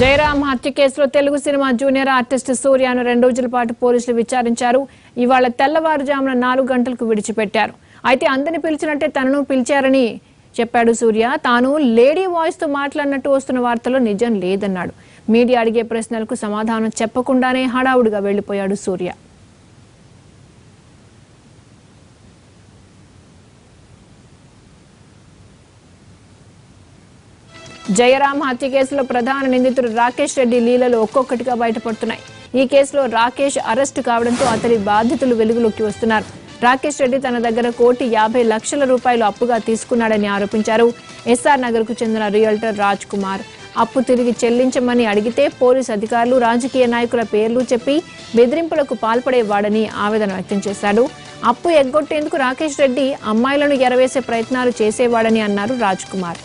జయరాం హత్య కేసులో Telugu cinema junior artist సూర్యను రెండు రోజుల పాటు పోలీసులు విచారించారు. ఇవాళ తెల్లవారుజామున నాలుగు గంటలకు విడిచిపెట్టారు. అయితే అందరిని పిలిచినట్టే తనను పిలిచారని చెప్పాడు సూర్య. తాను లేడీ వాయిస్తో మాట్లాడినట్టు వస్తున్న వార్తలో నిజం లేదన్నాడు. మీడియా అడిగే ప్రశ్నలకు సమాధానం చెప్పకుండానే హడావుడిగా వెళ్ళిపోయాడు సూర్య. జయరాం హత్య కేసులో ప్రధాన నిందితుడు రాకేష్ రెడ్డి లీలలు ఒక్కొక్కటిగా బయటపడుతున్నాయి. ఈ కేసులో రాకేష్ అరెస్టు కావడంతో అతడి బాధితులు వెలుగులోకి వస్తున్నారు. రాకేష్ రెడ్డి తన దగ్గర కోటి యాభై లక్షల రూపాయలు అప్పుగా తీసుకున్నాడని ఆరోపించారు. ఎస్ఆర్ నగర్కు చెందిన రియల్టర్ రాజ్ కుమార్. అప్పు తిరిగి చెల్లించమని అడిగితే పోలీసు అధికారులు రాజకీయ నాయకుల పేర్లు చెప్పి బెదిరింపులకు పాల్పడేవాడని ఆవేదన వ్యక్తం చేశాడు. అప్పు ఎగ్గొట్టేందుకు రాకేష్ రెడ్డి అమ్మాయిలను ఎరవేసే ప్రయత్నాలు చేసేవాడని అన్నారు రాజ్ కుమార్.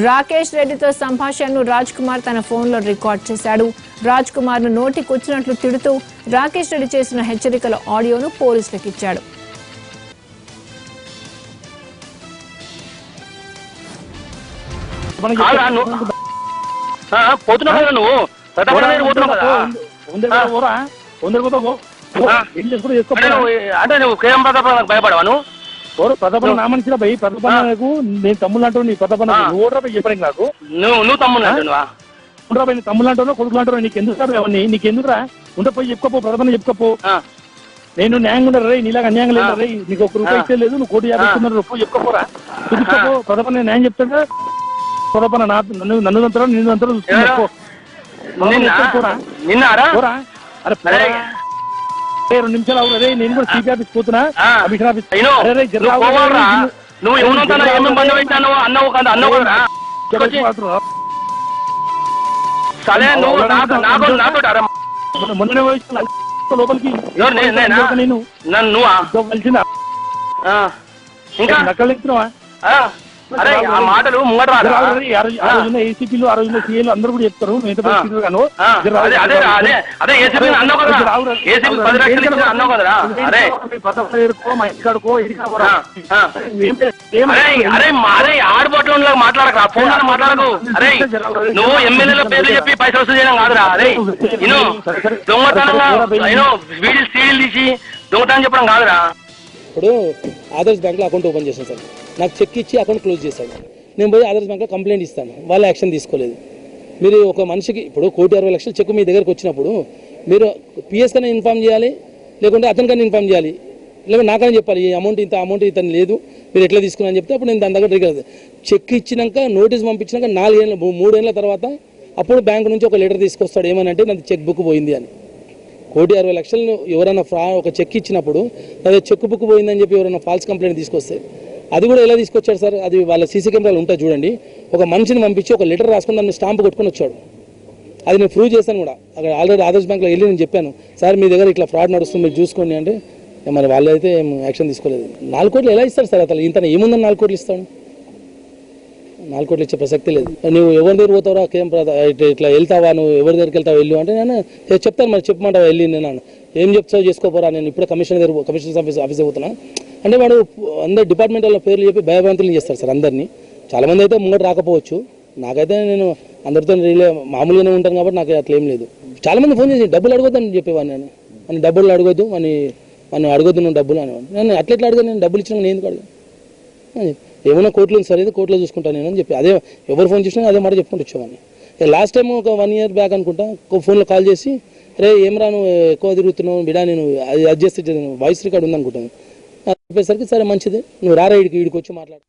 రాకేష్ రెడ్డితో సంభాషణను రాజ్ కుమార్ తన ఫోన్లో రికార్డ్ చేశాడు. రాజ్ కుమార్ను నోటికొచ్చినట్లు తిడుతూ రాకేష్ రెడ్డి చేసిన హెచ్చరికల ఆడియోను పోలీసులకు ఇచ్చాడు. పోతున్నావు కదా నువ్వు? పోతున్నావు కదా? అంటే నువ్వు అంటే నువ్వు కేఎం ప్రతాపరావు భయపడవా నువ్వు? పోరు ప్రతాపన నా మనిషిలో పోయి ప్రతాపనకు నేను తమ్ముళ్ళు నీ. నువ్వు ఓడరా చెప్పడానికి నాకు నువ్వు నువ్వు అంటున్నావా? ఉండరా తమ్ముళ్ళు కొడుకులు అంటావు నీకు ఎందుకు రాదు అవన్నీ నీకు ఎందుకురా ఉంటే పోయి చెప్పుకోపో ఆ, నేను న్యాయంగా ఉండరు రే నీలాగా అన్యాయంగా లేదు. రే నీకు ఒక రూపాయి. ఇచ్చే లేదు నువ్వు కోటి యాభై. ఇస్తున్నారు పోయి చెప్పుకోపోరా చెప్పుకోపో న్యాయం చెప్తాడా ప్రతాపన నా నన్ను నన్ను అంటారా నిన్ను ఎవరు? పోరా నిన్నారా? అరే రెండు నిమిషాలు అవును రే. నేను కూడా సిపి ఆఫీస్ పోతున్నా. కమిషన్ ఆఫీస్ నువ్వు ఎవరితో ఏమేమి బంధు పెట్టాను అన్నావు కదా అన్నావు వచ్చి, సరే నువ్వు నాకు నాతో అరే మొన్ననే లోపలికి నేనా? నన్ను ఇంకా? నక్కలు అరే ఆ మాటలు ముంగట ఏసీపీలు ఆ. రోజున సీఏలు అందరూ కూడా చెప్తారు ఆడబోట్లో మాట్లాడక ఫోన్లో మాట్లాడకు. అరే నువ్వు ఎమ్మెల్యేల పేర్లు చెప్పి పైసలు వసూలు చేయడం కాదురా. అరే నేను దొంగతనంగా వీడియో సీడీలు తీసి దొంగతనం చెప్పడం కాదురా. ఇప్పుడు ఆదర్శ్ బ్యాంక్లో అకౌంట్ ఓపెన్ చేశాను సార్. నాకు చెక్ ఇచ్చి అకౌంట్ క్లోజ్ చేశాడు. నేను పోయి ఆదర్శ్ బ్యాంక్లో కంప్లైంట్ ఇస్తాను. వాళ్ళు యాక్షన్ తీసుకోలేదు. మీరు ఒక మనిషికి ఇప్పుడు కోటి అరవై లక్షలు చెక్ మీ దగ్గరకు వచ్చినప్పుడు మీరు పిఎస్ కన్నా ఇన్ఫామ్ చేయాలి లేకుంటే అతనికన్నా ఇన్ఫామ్ చేయాలి. లేకపోతే నాకని చెప్పాలి ఈ అమౌంట్ ఇంత అమౌంట్ ఇతను లేదు మీరు ఎట్లా తీసుకున్నాను చెప్తే అప్పుడు నేను దాని దగ్గర ట్రిగర్ చెక్ ఇచ్చినాక నోటీస్ పంపించినాక నాలుగేళ్ళ మూ- తర్వాత అప్పుడు బ్యాంక్ నుంచి ఒక లెటర్ తీసుకొస్తాడు ఏమనంటే నాది చెక్ బుక్ పోయింది అని. కోటి అరవై లక్షలను ఎవరైనా ఫ్రా ఒక చెక్ ఇచ్చినప్పుడు అదే చెక్ బుక్ పోయిందని చెప్పి ఎవరైనా ఫాల్స్ కంప్లైంట్ తీసుకొస్తే అది కూడా ఎలా తీసుకొచ్చాడు సార్? అది వాళ్ళ సీసీ కెమెరాలు ఉంటాయి చూడండి. ఒక మనిషిని పంపించి ఒక లెటర్ రాసుకుని దాన్ని స్టాంప్ కొట్టుకొని వచ్చాడు. అది నేను ప్రూవ్ చేశాను కూడా. అక్కడ ఆల్రెడీ ఆదర్శ్ బ్యాంక్లో వెళ్ళి నేను చెప్పాను. సార్ మీ దగ్గర ఇట్లా ఫ్రాడ్ నడుస్తుంది మీరు చూసుకోండి అంటే మరి వాళ్ళు అయితే యాక్షన్ తీసుకోలేదు. నాలుగు కోట్లు ఎలా ఇస్తారు సార్ అతను ఇంత ఏముందని నాలుగు కోట్లు ఇస్తాను నాలుగు కోట్లు ఇచ్చే ప్రసక్తి లేదు. నువ్వు ఎవరి దగ్గర పోతావురా? కేం ఇట్లా ఇట్లా వెళ్తావా? నువ్వు ఎవరి దగ్గరికి వెళ్తావు? వెళ్ళు అంటే నేను చెప్తాను మరి చెప్పమంటావు? వెళ్ళి నేను ఏం చెప్తావు? చేసుకోపోరా. నేను ఇప్పుడే కమిషనర్ దగ్గర కమిషనర్ ఆఫీస్ ఆఫీస్ అవుతున్నా అంటే వాడు అందరు డిపార్ట్మెంట్ వాళ్ళ పేర్లు చెప్పి భయభ్రాంతులు చేస్తారు సార్ అందరినీ. చాలామంది అయితే ముంగట రాకపోవచ్చు. నాకైతే నేను అందరితో రిలే మామూలుగానే ఉంటాను కాబట్టి నాకు అట్లా ఏం లేదు. చాలామంది ఫోన్ చేసి డబ్బులు అడగొద్దని చెప్పేవాడిని నేను. అని డబ్బులు అడగొద్దు అని అని అడగొద్దు నువ్వు డబ్బులు అని నేను అట్లా ఎట్లా అడగా నేను డబ్బులు ఇచ్చినా నేను ఎందుకు అడగను? అని ఏమైనా కోర్టులో ఉంది సరే అయితే కోర్టులో చూసుకుంటాను నేను అని చెప్పి. అదే ఎవరు ఫోన్ చేసినా అదే మాట చెప్పుకుంటూ వచ్చేవాడిని. లాస్ట్ టైం ఒక వన్ ఇయర్ బ్యాక్ అనుకుంటా ఫోన్లో కాల్ చేసి రే ఏమరా నువ్వు ఎక్కువ తిరుగుతున్నావు బిడా నేను అది అడ్జస్ట్ వాయిస్ రికార్డ్ ఉందనుకుంటాను చెప్పేసరికి సరే మంచిది. నువ్వు రారా ఇడికి ఇడికి వచ్చి మాట్లాడు.